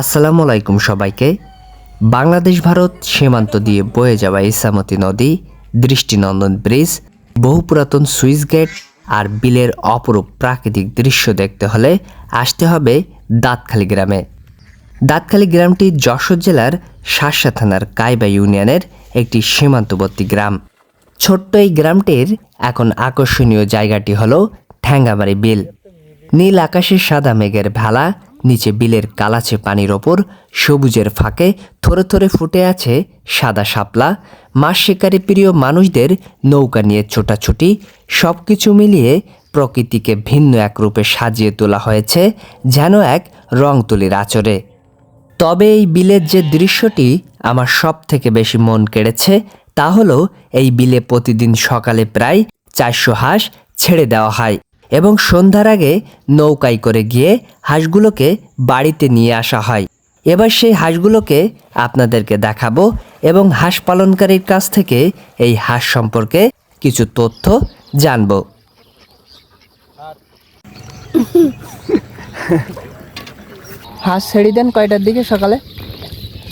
আসসালামু আলাইকুম সবাইকে। বাংলাদেশ, ভারত সীমান্ত দিয়ে বয়ে যাওয়া ইসামতি নদী, দৃষ্টিনন্দন ব্রিজ, বহু পুরাতন সুইচ গেট আর বিলের অপরূপ প্রাকৃতিক দৃশ্য দেখতে হলে আসতে হবে দাঁতখালি গ্রামে। দাঁতখালি গ্রামটি যশোর জেলার শাসা থানার কাইবা ইউনিয়নের একটি সীমান্তবর্তী গ্রাম। ছোট্ট এই গ্রামটির এখন আকর্ষণীয় জায়গাটি হলো ঠ্যাঙ্গামারি বিল। নীল আকাশের সাদা মেঘের ভেলা নিচে বিলের কালাচে পানির ওপর, সবুজের ফাঁকে থরে থরে ফুটে আছে সাদা শাপলা। মাছ শিকারী প্রিয় মানুষদের নৌকা নিয়ে ছোটাছুটি সব কিছু মিলিয়ে প্রকৃতিকে ভিন্ন এক রূপে সাজিয়ে তোলা হয়েছে যেন এক রং তুলির আচরে। তবে এই বিলের যে দৃশ্যটি আমার সব থেকে বেশি মন কেড়েছে, তা হলো এই বিলে প্রতিদিন সকালে প্রায় চারশো হাঁস ছেড়ে দেওয়া হয়। এবং সন্ধ্যার আগে নৌকায় করে গিয়ে হাঁসগুলোকে বাড়িতে নিয়ে আসা হয়। এবার সেই হাঁসগুলোকে আপনাদেরকে দেখাবো এবং হাঁস পালনকারীর কাছ থেকে এই হাঁস সম্পর্কে কিছু তথ্য জানব। হাঁস ছেড়ে দেন কয়টার দিকে সকালে?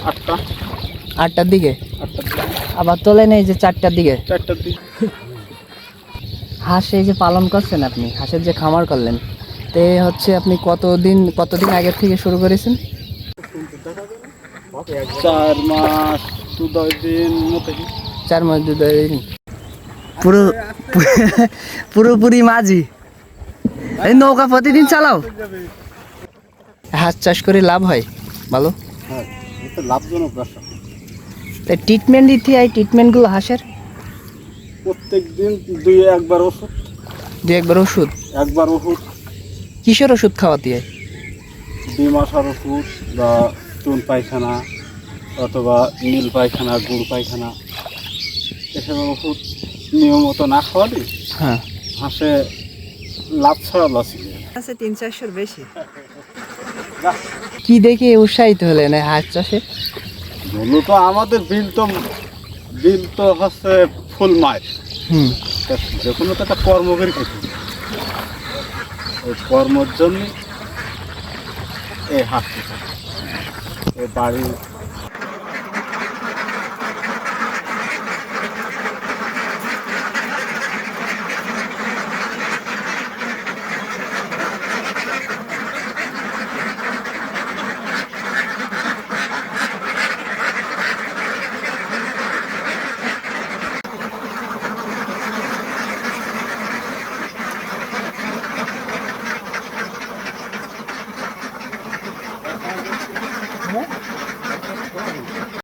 আটটা। আটটার দিকে? আটটার দিকে। আবার তোলেন এই যে চারটার দিকে? চারটার দিকে। হাঁস এই যে পালন করছেন আপনি হাঁসের যে খামার করলেন তে হচ্ছে আপনি কতদিন কতদিন আগের থেকে শুরু করেছেন? চার মাস দু দশ দিন চার মাস দু দশ দিন। পুরো পুরোপুরি মাঝি। এই নৌকা প্রতিদিন চালাও। হাঁস চাষ করে লাভ হয় ভালো? হ্যাঁ লাভজনক ট্রিটমেন্ট দিতে হয় ট্রিটমেন্টগুলো হাঁসের? প্রত্যেক দিন দুই একবার ওষুধ। দু একবার ওষুধ? একবার ওষুধ। কিসের ওষুধ খাওয়াতে হয় দুই মাসের ওষুধ বা চুন পায়খানা অথবা নীল পায়খানা গুড় পায়খানা। এসব ওষুধ নিয়মিত না খাওয়ালে হ্যাঁ। হাঁসে লাভ ছাড়া লস আছে তিন চারশোর বেশি। কি দেখে উৎসাহিত হলেন হাঁস চাষে? মূলত আমাদের বিল তো বিল তো হচ্ছে ফুল মাস। হুম। যে কোনো তো একটা কর্ম করে খেতে। ওই কর্মর জন্য এই হাঁটতে এই বাড়ি